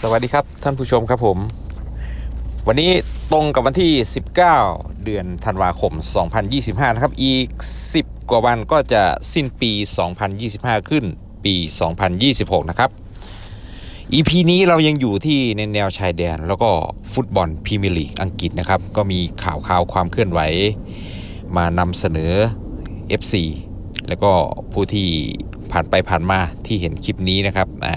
สวัสดีครับท่านผู้ชมครับผม วันนี้ตรงกับวันที่ 19 เดือนธันวาคม 2025 นะครับ อีก 10 กว่าวันก็จะสิ้นปี 2025 ขึ้นปี 2026 นะครับ EP นี้เรายังอยู่ที่ในแนวชายแดน แล้วก็ฟุตบอลพรีเมียร์ลีกอังกฤษนะครับ ก็มีข่าวข่าวความเคลื่อนไหว มานำเสนอ FC แล้วก็ผู้ที่ผ่านไปผ่านมาที่เห็นคลิปนี้นะครับอ่า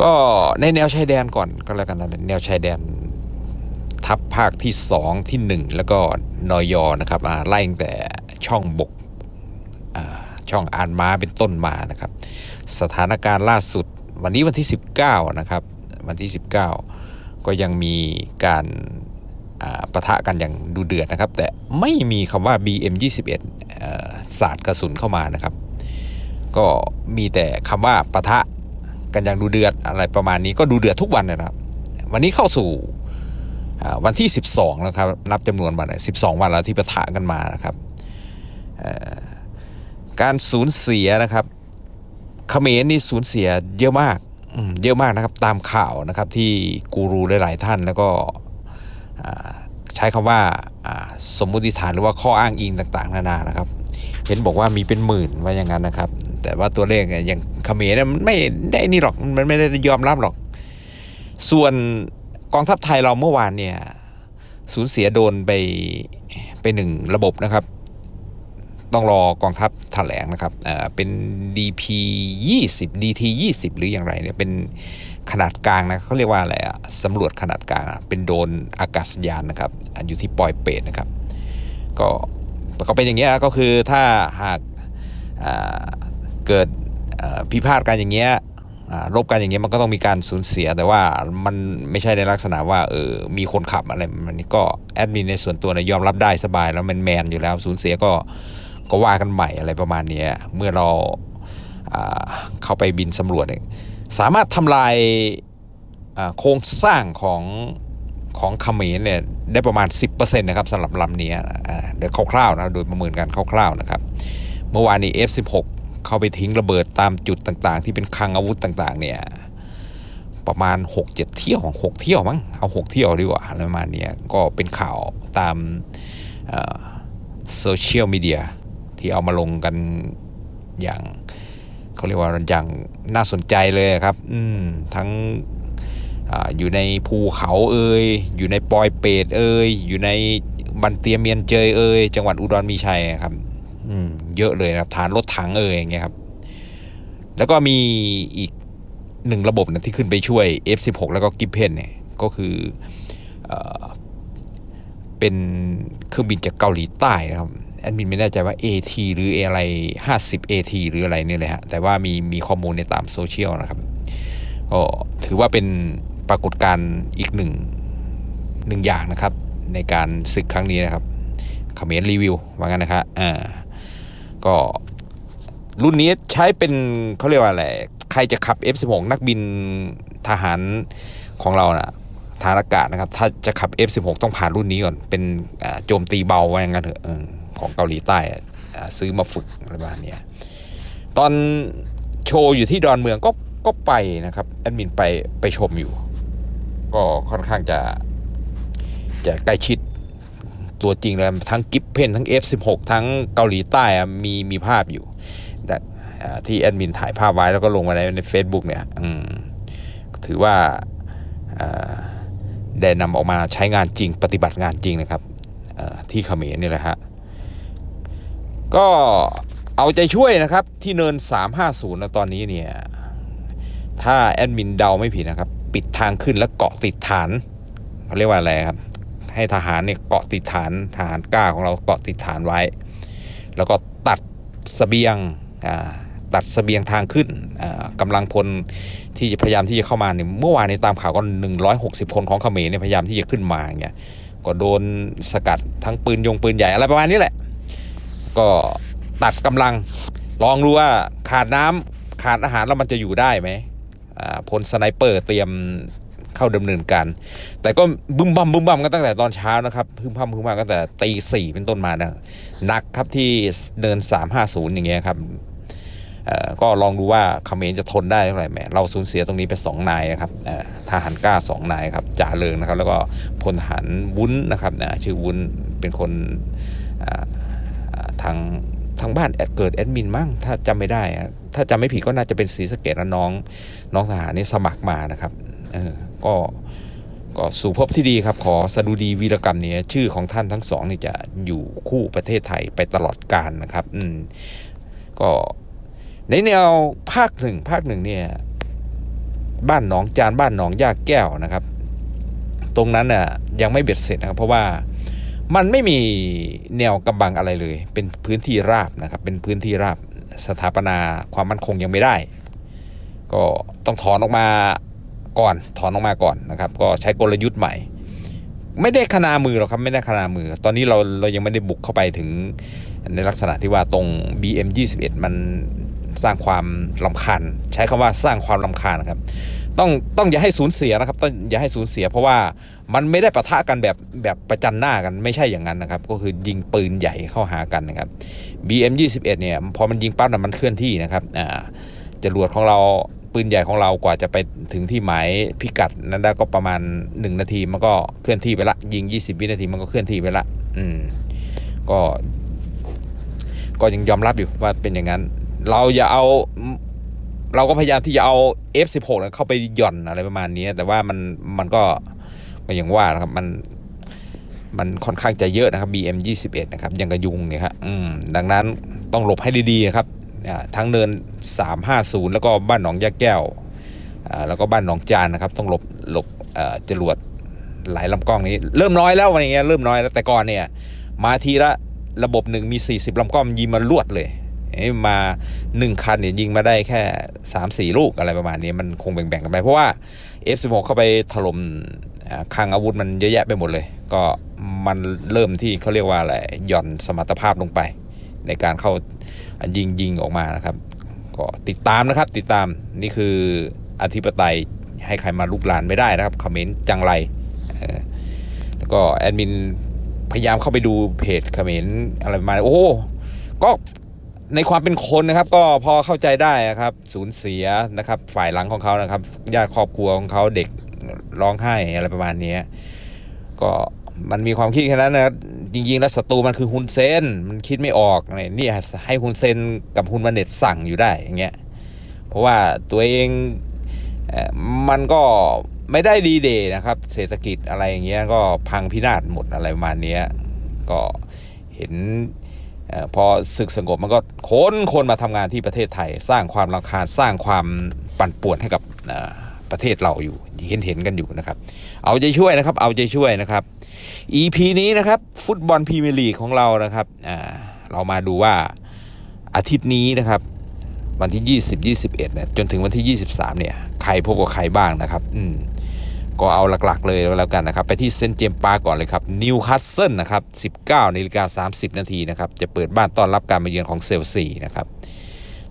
ก็ในแนวชายแดนก่อนก็แล้วกันนะแนวชายแดนทัพภาคที่ 2 ที่ 1 แล้วก็นอยอนะครับไล่ตั้งแต่ช่องบกช่องอานม้าเป็นต้นมานะครับ สถานการณ์ล่าสุดวันนี้วันที่ 19 นะครับ วันที่ 19 ก็ยังมีการอ่าปะทะกันอย่างดูเดือดนะครับ แต่ไม่มีคำว่า BM21 เอ่อสาดกระสุนเข้ามานะครับ ก็มีแต่คำว่าปะทะ กันอย่างดูเดือดอะไรประมาณนี้ก็ดูเดือดทุกวันนะครับ วันนี้เข้าสู่วันที่ 12แล้วครับ นับจำนวนวันสิบสองวันแล้วที่ประทะกันมานะครับการสูญเสียนะครับเขมรนี่สูญเสียเยอะมากเยอะมากนะครับตามข่าวนะครับที่กูรูหลายๆท่านแล้วก็ใช้คำว่าอ่าสมมุติฐานหรือว่าข้ออ้างอิงต่าง ๆ นานานะครับ เห็นบอกว่ามีเป็นหมื่นว่าอย่างนั้นนะครับ แต่ว่าตัวเลขเนี่ยอย่างเขมรเนี่ยมันไม่ได้นี่หรอกมันไม่ได้ยอมรับหรอก ส่วนกองทัพไทยเราเมื่อวานเนี่ยสูญเสียโดนไปไปหนึ่งระบบนะครับ ต้องรอกองทัพแถลงนะครับเอ่อเป็น DP 20 DT 20 หรืออย่างไรเนี่ยเป็นขนาดกลางนะเขาเรียกว่าอะไรอะสำรวจขนาดกลางเป็นโดนอากาศยานนะครับ อยู่ที่ปอยเปตนะครับ ก็ก็เป็นอย่างเงี้ยก็คือถ้าหากอ่า เกิดพิพาทกันอย่างเงี้ยรบกันอย่างเงี้ยมันก็ต้องมีการสูญเสีย แต่ว่ามันไม่ใช่ในลักษณะว่าเออมีคนขับอะไรมันก็แอดมินในส่วนตัวเนี่ยยอมรับได้สบายแล้วมันแมนอยู่แล้วสูญเสียก็ก็ว่ากันใหม่อะไรประมาณนี้เมื่อเราเข้าไปบินสำรวจเนี่ยสามารถทำลายโครงสร้างของของเขมรเนี่ยได้ประมาณ 10%นะครับสำหรับลำนี้เดี๋ยวคร่าวๆนะโดยประเมินกันคร่าวๆนะครับ เมื่อวานนี้ F16 เข้าไปทิ้งระเบิดตามจุดต่างๆ ที่เป็นคลังอาวุธต่างๆ เนี่ยประมาณ 6-7 เที่ยว6เที่ยวมั้งเอา6เที่ยวดีกว่าประมาณเนี้ยก็เป็นข่าวตามโซเชียลมีเดียที่เอามาลงกันอย่างเขาเรียกว่าอย่างน่าสนใจเลยครับทั้งออยู่ในภูเขาเอ่ยอยู่ในปอยเปตเอ่ยอยู่ในบันเตียเมียนเจยเอ่ยจังหวัดอุดรมีชัยครับ เยอะเลยนะครับฐานรถถังเอ่ยอย่างเงี้ยครับ แล้วก็มีอีกหนึ่งระบบนะที่ขึ้นไปช่วย F16 แล้วก็กิฟเพนเนี่ยก็คือเอเป็นเครื่องบินจากเกาหลีใต้นะครับแอดมินไม่แน่ใจว่า AT หรืออะไร 50 AT หรืออะไรนี่เลยฮะ แต่ว่ามีมีข้อมูลในตามโซเชียลนะครับ ก็ถือว่าเป็นปรากฏการณ์อีกหนึ่งหนึ่งอย่างนะครับ ในการศึกครั้งนี้นะครับเขมรรีวิวว่างั้นนะครับอ่า ก็รุ่นนี้ใช้เป็นเขาเรียกว่าอะไร ใครจะขับ F16 นักบินทหารของเรานะทารอากาศนะครับ ถ้าจะขับ F16 ต้องผ่านรุ่นนี้ก่อน เป็นโจมตีเบาว่าอย่างนั้นเถอะของเกาหลีใต้ซื้อมาฝึกอะไรประมาณเนี้ยตอนโชว์อยู่ที่ดอนเมืองก็ก็ไปนะครับแอดมินไปไปชมอยู่ ก็ค่อนข้างจะจะใกล้ชิด ตัวจริงเลยทั้งกิฟเพนทั้ง F16 ทั้งเกาหลีใต้อะมีมีภาพอยู่ที่แอดมินถ่ายภาพไว้แล้วก็ลงมาในใน Facebook เนี่ยถือว่าได้นำออกมาใช้งานจริงปฏิบัติงานจริงนะครับที่เขมรนี่แหละฮะก็เอาใจช่วยนะครับที่เนิน 350นะตอนนี้เนี่ยถ้าแอดมินเดาไม่ผิดนะครับ ปิดทางขึ้นแล้วเกาะติดฐานเขาเรียกว่าอะไรครับ ให้ทหารเนี่ยเกาะติดฐานทหารกล้าของเราเกาะติดฐานไว้ แล้วก็ตัดเสบียงอ่าตัดเสบียงทางขึ้นอ่ากำลังพลที่จะพยายามที่จะเข้ามาเนี่ยเมื่อวานในตามข่าวก็ 160 คนของเขมรเนี่ยพยายามที่จะขึ้นมาเงี้ยก็โดนสกัดทั้งปืนยงปืนใหญ่อะไรประมาณนี้แหละ ก็ตัดกำลังลองดูว่าขาดน้ำขาดอาหารแล้วมันจะอยู่ได้ไหมอ่าพลสไนเปอร์เตรียม เข้าดำเนินการ แต่ก็บึ้มบั่มบึ้มบั่มกันตั้งแต่ตอนเช้านะครับพึ่มพั่มพึ่มพั่มตั้งแต่ตีสี่เป็นต้นมานะหนักครับที่เดิน 350 อย่างเงี้ยครับก็ลองดูว่าเขมรจะทนได้เท่าไหร่แหมเราสูญเสียตรงนี้ไปสองนายนะครับทหารกล้าสองนายครับจ่าเริงนะครับ แล้วก็พลทหารวุ้นนะครับนะชื่อวุ้นเป็นคนทางทางบ้านเกิดแอดมินมั้งถ้าจำไม่ได้ ถ้าจำไม่ผิดก็น่าจะเป็นศรีสะเกดน้องน้องทหารนี่สมัครมานะครับเออ ก็ก็สู่พบที่ดีครับ ขอสดุดีวีรกรรมเนี่ยชื่อของท่านทั้งสองนี่จะอยู่คู่ประเทศไทยไปตลอดกาลนะครับอืมก็ในแนวภาคหนึ่งภาคหนึ่งเนี่ยบ้านหนองจานบ้านหนองยาแก้วนะครับ ตรงนั้นน่ะยังไม่เบ็ดเสร็จนะครับ เพราะว่ามันไม่มีแนวกำบังอะไรเลย เป็นพื้นที่ราบนะครับ เป็นพื้นที่ราบสถาปนาความมั่นคงยังไม่ได้ ก็ต้องถอนออกมา ก่อนถอนออกมาก่อนนะครับ ก็ใช้กลยุทธ์ใหม่ ไม่ได้ขนามือหรอกครับไม่ได้ขนามือ ตอนนี้เราเรายังไม่ได้บุกเข้าไปถึงในลักษณะที่ว่าตรง BM 21มันสร้างความลำคาญใช้คำว่าสร้างความลำคาญนะครับ ต้องต้องอย่าให้สูญเสียนะครับต้องอย่าให้สูญเสีย เพราะว่ามันไม่ได้ปะทะกันแบบแบบประจันหน้ากันไม่ใช่อย่างนั้นนะครับ ก็คือยิงปืนใหญ่เข้าหากันนะครับ BM 21เนี่ยพอมันยิงปั๊บนะมันเคลื่อนที่นะครับอ่าจรวดของเรา ปืนใหญ่ของเรากว่าจะไปถึงที่หมายพิกัดนั้นได้ก็ประมาณ 1 นาทีมันก็เคลื่อนที่ไปละยิง 20 วินาทีมันก็เคลื่อนที่ไปละอืมก็ก็ยังยอมรับอยู่ว่าเป็นอย่างนั้น เราอย่าเอาเราก็พยายามที่จะเอา F16 เนี่ยเข้าไปหย่อนอะไรประมาณนี้แต่ว่ามันมันก็ก็อย่างว่านะครับมันมันค่อนข้างจะเยอะนะครับ BM 21 นะครับยังกระยุงเนี่ยครับดังนั้นต้องหลบให้ดีๆครับ ทั้งเนิน 350 แล้วก็บ้านหนองยาแก้ว แล้วก็บ้านหนองจานนะครับ ต้องหลบหลบจรวดหลายลำกล้องนี้ เริ่มน้อยแล้วอะไรเงี้ยเริ่มน้อยแล้วแต่ก่อนเนี่ยมาทีละระบบหนึ่งมี 40ลำกล้องยิงมาลวดเลยเอ้มาหนึ่งคันเนี่ยยิงมาได้แค่ 3 4 ลูกอะไรประมาณนี้มันคงแบ่งๆกันไป เพราะว่า F16 เข้าไปถล่มอ่าคลังอาวุธมันเยอะแยะไปหมดเลย ก็มันเริ่มที่เขาเรียกว่าอะไรหย่อนสมรรถภาพลงไป ในการเข้า ยิงยิงออกมานะครับ ก็ติดตามนะครับติดตามนี่คืออธิปไตยให้ใครมาลุกลานไม่ได้นะครับคอมเมนต์จังไรเออแล้วก็แอดมินพยายามเข้าไปดูเพจคอมเมนต์อะไรประมาณโอ้ก็ในความเป็นคนนะครับก็พอเข้าใจได้นะครับ สูญเสียนะครับ ฝ่ายหลังของเขานะครับญาติครอบครัวของเขาเด็กร้องไห้อะไรประมาณนี้ก็ มันมีความคิดแค่นั้นนะจริงๆ แล้วศัตรูมันคือฮุนเซนมันคิดไม่ออกนี่ให้ฮุนเซนกับฮุนมาเน็ตสั่งอยู่ได้อย่างเงี้ยเพราะว่าตัวเองมันก็ไม่ได้ดีเดย์นะครับ เศรษฐกิจอะไรอย่างเงี้ยก็พังพินาศหมดอะไรประมาณนี้ก็เห็นพอศึกสงบมันก็คนคนมาทำงานที่ประเทศไทย สร้างความรังคาญสร้างความปั่นป่วนให้กับประเทศเราอยู่เห็นเห็นกันอยู่นะครับ เอาใจช่วยนะครับ เอาใจช่วยนะครับ EP นี้นะครับ ฟุตบอลพรีเมียร์ลีกของเรานะครับเรามาดูว่าอาทิตย์นี้นะครับ วันที่ 20 21เนี่ยจนถึงวันที่ 23 เนี่ย ใครพบกับใครบ้างนะครับ อืมก็เอาหลักๆเลยแล้วกันนะครับ ไปที่เซนเจมปาก่อนเลยครับนิวคาสเซิลนะครับ 19นาฬิกา30 นาทีนะครับ จะเปิดบ้านต้อนรับการมาเยือนของเซลซีนะครับ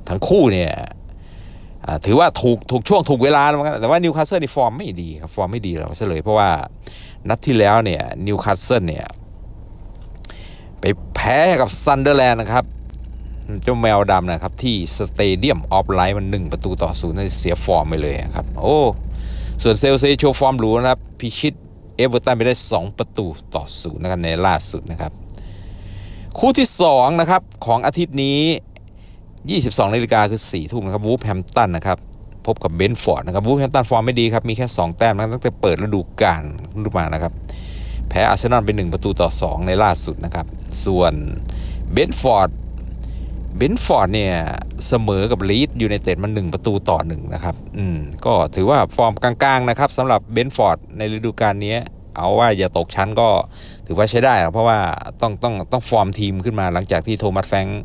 ทั้งคู่เนี่ย ถือว่าถูกถูกช่วงถูกเวลาแล้วกันแต่ว่านิวคาสเซิลนี่ฟอร์มไม่ดีครับฟอร์มไม่ดีเราซะเลยเพราะว่านัดที่แล้วเนี่ยนิวคาสเซิลเนี่ยไปแพ้กับซันเดอร์แลนด์นะครับเจ้าแมวดำนะครับ ที่สเตเดียมออฟไลท์มันหนึ่งประตูต่อศูนย์เสียฟอร์มไปเลยครับ โอ้ ส่วนเซลซีโชว์ฟอร์มหรูนะครับ พิชิตเอเวอร์ตันไปได้ 2 ประตูต่อศูนย์นะครับในล่าสุดนะครับ คู่ที่ 2 นะครับ ของอาทิตย์นี้ 22นาฬิกาคือ 4 ทุ่มนะครับวูฟแฮมตันนะครับพบกับเบนฟอร์ดนะครับวูฟแฮมตันฟอร์มไม่ดีครับ มีแค่ 2 แต้มตั้งแต่เปิดฤดูกาลฤดูมานะครับ แพ้อาร์เซนอลไป 1 ประตูต่อ 2 ในล่าสุดนะครับ ส่วนเบนฟอร์ดเบนฟอร์ดเนี่ย เสมอกับลีดยูไนเต็ดมันหนึ่งประตูต่อหนึ่งนะครับ อืม ก็ถือว่าฟอร์มกลางๆนะครับสำหรับเบนฟอร์ดในฤดูกาลนี้ เอาว่าอย่าตกชั้นก็ถือว่าใช้ได้ เพราะว่าต้องต้องต้องฟอร์มทีมขึ้นมาหลังจากที่โทมัสแฟงค์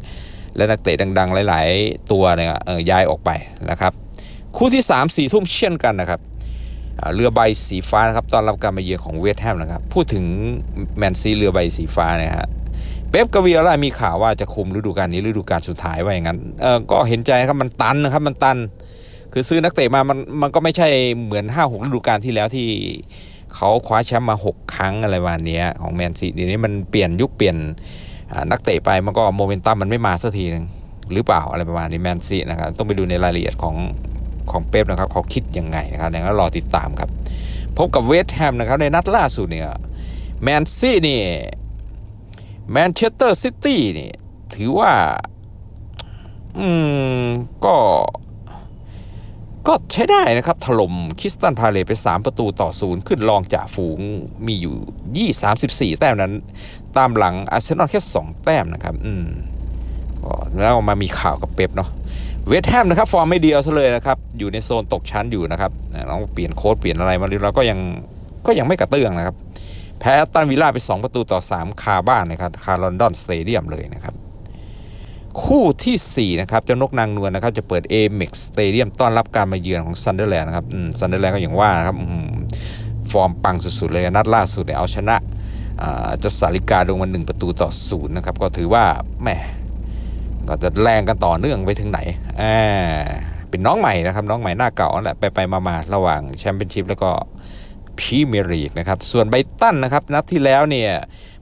และนักเตะดัง ๆ หลาย ๆ ตัวเนี่ยย้ายออกไปนะครับ คู่ที่ 3 4ทุ่มเช่นกันนะครับเรือใบสีฟ้านะครับตอนรับการมาเยือนของเวสต์แฮมนะครับ พูดถึงแมนซีเรือใบสีฟ้านะฮะเป๊ปกาเวียร่ามีข่าวว่าจะคุมฤดูกาลนี้ฤดูกาลสุดท้ายว่าอย่างนั้นเออก็เห็นใจครับมันตันนะครับมันตัน คือซื้อนักเตะมามันมันก็ไม่ใช่เหมือน 5 6ฤดูกาลที่แล้วที่เขาคว้าแชมป์มา 6 ครั้งอะไรประมาณเนี้ยของแมนซีทีนี้มันเปลี่ยนยุคเปลี่ยน นักเตะไปมันก็โมเมนตัมมันไม่มาสักทีหนึงหรือเปล่าอะไรประมาณนี้แมนซีนะครับต้องไปดูในรายละเอียดของของเป๊ปนะครับเขาคิดยังไงนะครับดังนั้นรอติดตามครับ พบกับเวสต์แฮมนะครับในนัดล่าสุดเนี่ยแมนซีนี่แมนเชสเตอร์ซิตี้นี่ถือว่า อืม ก็ ก็ใช้ได้นะครับ ถล่มคริสตันพาเลตไป 3 ประตูต่อศูนย์ขึ้นรองจากฝูงมีอยู่ 2 34 แต้มนั้น ตามหลังอาร์เซนอลแค่ 2 แต้มนะครับ อืมก็แล้วมามีข่าวกับเป๊ปเนาะเวสแฮมนะครับ ฟอร์มไม่ดีเอาซะเลยนะครับ อยู่ในโซนตกชั้นอยู่นะครับน้องเปลี่ยนโค้ดเปลี่ยนอะไรมาแล้วก็ยังก็ยังไม่กระเตื้องนะครับ แพ้แอตตันวิลล่าไป 2 ประตูต่อ 3 คาบ้านนะครับคาร์ลอนดอนสเตเดียมเลยนะครับ คู่ทีสี่ 4 นะครับ เจ้านกนางนวลนะครับ จะเปิด Amex Stadium ต้อนรับการมาเยือนของซันเดอร์แลนด์นะครับซันเดอร์แลนด์ก็อย่างว่านะครับฟอร์มปังสุดๆเลยนัดล่าสุดเนี่ยเอาชนะเจะสาริกาดวงมันหนึ่งประตูต่อศูนย์นะครับ ก็ถือว่าแหมก็จะแรงกันต่อเนื่องไปถึงไหนอ่าเป็นน้องใหม่นะครับ น้องใหม่หน้าเก่าแหละไปไปมาๆระหว่างแชมเปี้ยนชิพแล้วก็พรีเมียร์ลีกนะครับ ส่วนไบตันนะครับ นัดที่แล้วเนี่ย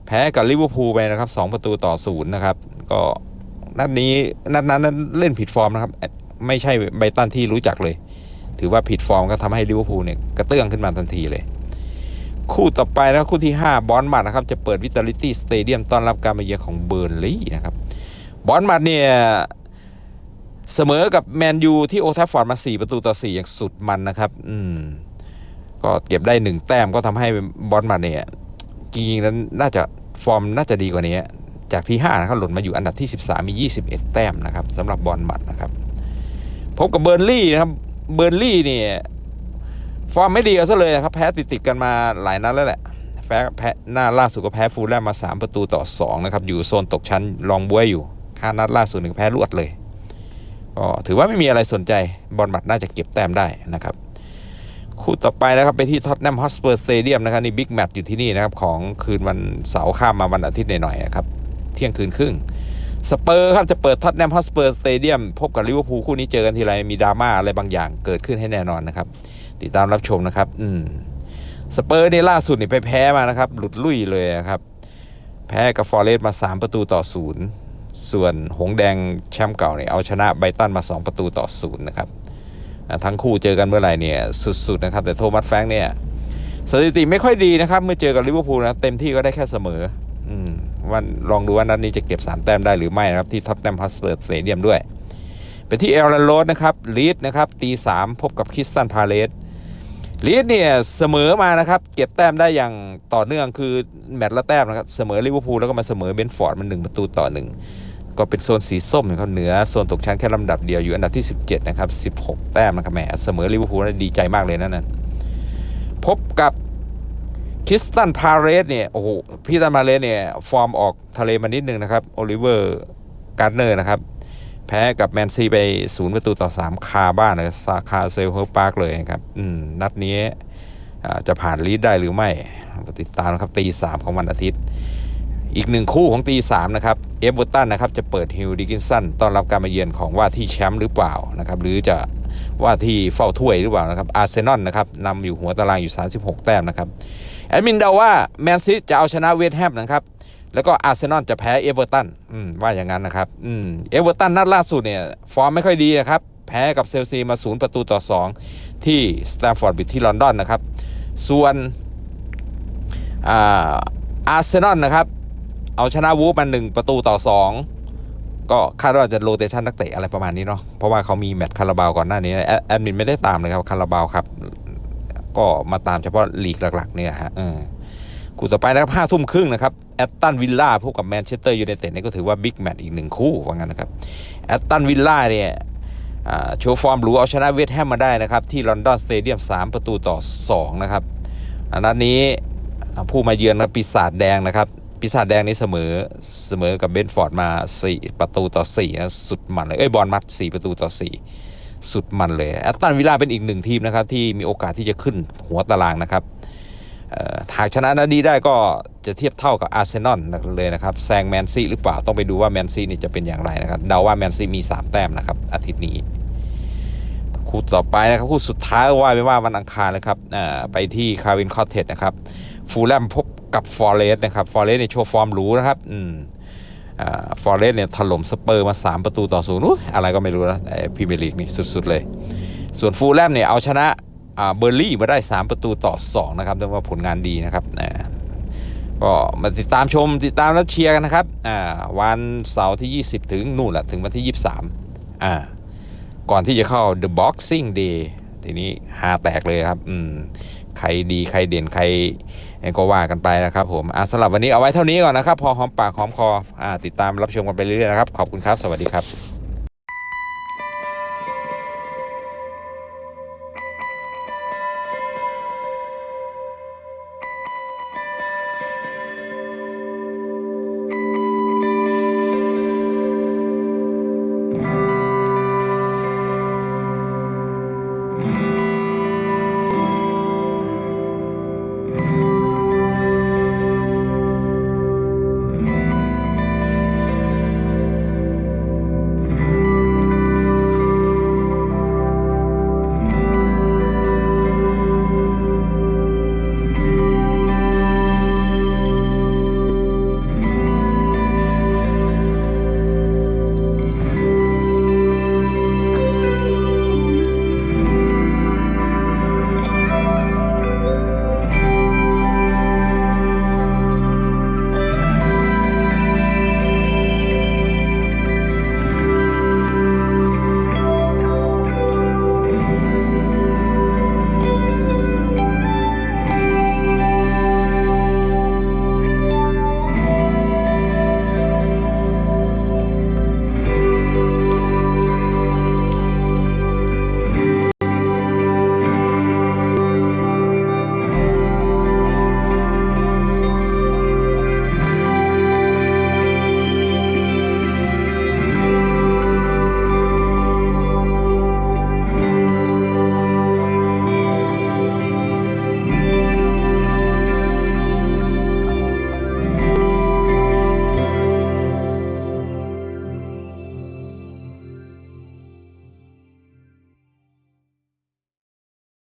แพ้กับลิเวอร์พูลไปนะครับสองประตูต่อศูนย์นะครับ ก็ นัดนี้นัดนั้นนั้นเล่นผิดฟอร์มนะครับ ไม่ใช่ไบตันที่รู้จักเลย ถือว่าผิดฟอร์มก็ทำให้ลิเวอร์พูลเนี่ยกระเตื้องขึ้นมาทันทีเลย คู่ต่อไปนะคู่ที่ 5 บอลมัดนะครับ จะเปิดวิตาลิตี้สเตเดียมต้อนรับการมาเยือนของเบอร์นลีย์นะครับบอลมัดเนี่ยเสมอกับแมนยูที่โอทัฟฟอร์ดมา 4 ประตูต่อ 4 อย่างสุดมันนะครับ อืม ก็เก็บได้ 1 แต้มก็ทำให้บอลมัดเนี่ยจริงๆนั้นน่าจะฟอร์มน่าจะดีกว่านี้ จากที่5นะครับหล่นมาอยู่อันดับที่ 13 มี 21 แต้มนะครับสำหรับบอลมัดนะครับ พบกับเบอร์นลี่นะครับ เบอร์นลี่เนี่ยฟอร์มไม่ดีเอาซะเลยนะครับ แพ้ติดๆกันมาหลายนัดแล้วแหละแพ้แพ้หน้าล่าสุดก็แพ้ฟูลแลมมา 3 ประตูต่อ 2 นะครับ อยู่โซนตกชั้นรองบวยอยู่ห้านัดล่าสุดหนึ่งแพ้รวดเลยก็ถือว่าไม่มีอะไรสนใจบอลมัดน่าจะเก็บแต้มได้นะครับ คู่ต่อไปนะครับไปที่ท็อตแนมฮอสเปอร์สเตเดียมนะครับนี่บิ๊กแมตช์อยู่ที่นี่นะครับของคืนวันเสาร์ข้ามมาวันอาทิตย์หน่อยๆนะครับ เที่ยงคืนครึ่งสเปอร์ครับจะเปิดท็อตแนมฮอสเปอร์สเตเดียมพบกับลิเวอร์พูลคู่นี้เจอกันทีไรมีดราม่าอะไรบางอย่างเกิดขึ้นให้แน่นอนนะครับ ติดตามรับชมนะครับ อืมสเปอร์นี่ล่าสุดนี่ไปแพ้มานะครับ หลุดลุ่ยเลยครับ แพ้กับฟอร์เรสต์มา 3 ประตูต่อศูนย์ส่วนหงแดงแชมป์เก่าเนี่ยเอาชนะไบตันมา 2 ประตูต่อศูนย์นะครับทั้งคู่เจอกันเมื่อไหร่เนี่ยสุดๆนะครับแต่โทมัสแฟงเนี่ยสถิติไม่ค่อยดีนะครับ เมื่อเจอกับลิเวอร์พูลนะเต็มที่ก็ได้แค่เสมอ วันลองดูว่านัดนี้จะเก็บ 3 แต้มได้หรือไม่นะครับ ที่ท็อตแนมฮอสเปอร์สเตเดียมด้วย ไปที่เอลลันโรดนะครับลีดนะครับตีสามพบกับคริสตันพาเลสลีดเนี่ยเสมอมานะครับ เก็บแต้มได้อย่างต่อเนื่องคือแมตช์ละแต้มนะครับเสมอลิเวอร์พูลแล้วก็มาเสมอเบนฟอร์ดมันหนึ่งประตูต่อหนึ่งก็เป็นโซนสีส้มนะครับเหนือโซนตกชั้นแค่ลำดับเดียวอยู่อันดับที่ 17 นะครับ 16 แต้มนะครับแหมเสมอลิเวอร์พูลดีใจมากเลยนะนั่นพบกับ คริสตันพาเรสเนี่ยโอ้โหพี่ตันพาเรสเนี่ยฟอร์มออกทะเลมานิดนึงนะครับโอลิเวอร์การ์เนอร์นะครับ แพ้กับแมนซีไปศูนย์ประตูต่อ 3 คาบ้านเลยซาคาเซลเฮอร์ปาร์กเลยครับอืมนัดนี้จะผ่านลีดได้หรือไม่ติดตามนะครับตีสามของวันอาทิตย์ อีกหนึ่งคู่ของตีสามนะครับเอฟเวอร์ตันนะครับจะเปิดฮิลดิกินสันต้อนรับการมาเยือนของว่าที่แชมป์หรือเปล่านะครับหรือจะว่าที่เฝ้าถ้วยหรือเปล่านะครับอาร์เซนอลนะครับนำอยู่หัวตารางอยู่ 36 แต้มนะครับ แอดมินเดาว่าแมนซีจะเอาชนะเวสต์แฮมนะครับ แล้วก็อาร์เซนอลจะแพ้เอเวอร์ตันว่าอย่างนั้นนะครับเอเวอร์ตันนัดล่าสุดเนี่ย ฟอร์มไม่ค่อยดีนะครับ แพ้กับเซลซีมา0ประตูต่อ 2 ที่สแตมฟอร์ดบิดที่ลอนดอนนะครับ ส่วนอาร์เซนอลนะครับ เอาชนะวูฟมา1ประตูต่อ 2ก็คาดว่าจะโรเตชันนักเตะอะไรประมาณนี้เนาะ เพราะว่าเขามีแมตช์คาราบาวก่อนหน้านี้แอดแอดมินไม่ได้ตามเลยครับคาราบาวครับ ก็มาตามเฉพาะลีกหลัก ๆ เนี่ยฮะเออคู่ต่อไปนะครับห้าทุ่มครึ่งนะครับแอตตันวิลล่าพบกับแมนเชสเตอร์ยูไนเต็ดนี่ก็ถือว่าบิ๊กแมตช์อีกหนึ่งคู่ว่างั้นนะครับแอตตันวิลล่าเนี่ยโชว์ฟอร์มหรูเอาชนะเวสต์แฮมมาได้นะครับ ที่ลอนดอนสเตเดียม 3 ประตูต่อ 2 นะครับอันนั้นนี้ผู้มาเยือนนะปีศาจแดงนะครับปีศาจแดงนี่เสมอเสมอกับเบนฟอร์ดมา 4 ประตูต่อ4นะสุดมันเลยเอ้ยบอลมัด 4 ประตูต่อ 4 สุดมันเลยแอตตันวิลล่าเป็นอีกหนึ่งทีมนะครับที่มีโอกาสที่จะขึ้นหัวตารางนะครับหากชนะนัดนี้ได้ก็จะเทียบเท่ากับอาร์เซนอลเลยนะครับแซงแมนซีหรือเปล่าต้องไปดูว่าแมนซีนี่จะเป็นอย่างไรนะครับเดาว่าแมนซีมี 3 แต้มนะครับอาทิตย์นี้ คู่ต่อไปนะครับคู่สุดท้ายว่าไปว่าวันอังคารเลยครับไปที่คาวินคอเทสนะครับฟูลแลมพบกับฟอร์เรสต์นะครับฟอร์เรสต์ในโชว์ฟอร์มหรูนะครับอืม ฟอร์เรสเนี่ยถล่มสเปอร์มา 3 ประตูต่อศูนย์อุ๊ยอะไรก็ไม่รู้นะพรีเมียร์ลีกนี่สุดๆเลย ส่วนฟูลแลมเนี่ยเอาชนะเบอร์ลี่มาได้ 3 ประตูต่อ 2 นะครับเรียกว่าผลงานดีนะครับก็มาติดตามชมติดตามแล้วเชียร์กันนะครับวันเสาร์ที่ 20 ถึงนู่นแหละถึงวันที่ 23อ่าก่อนที่จะเข้า The Boxing Day ทีนี้หาแตกเลยครับ อืม ใครดีใครเด่นใคร ก็ว่ากันไปนะครับผมอ่าสำหรับวันนี้เอาไว้เท่านี้ก่อนนะครับ พอหอมปากหอมคออ่าติดตามรับชมกันไปเรื่อยๆนะครับ ขอบคุณครับ สวัสดีครับ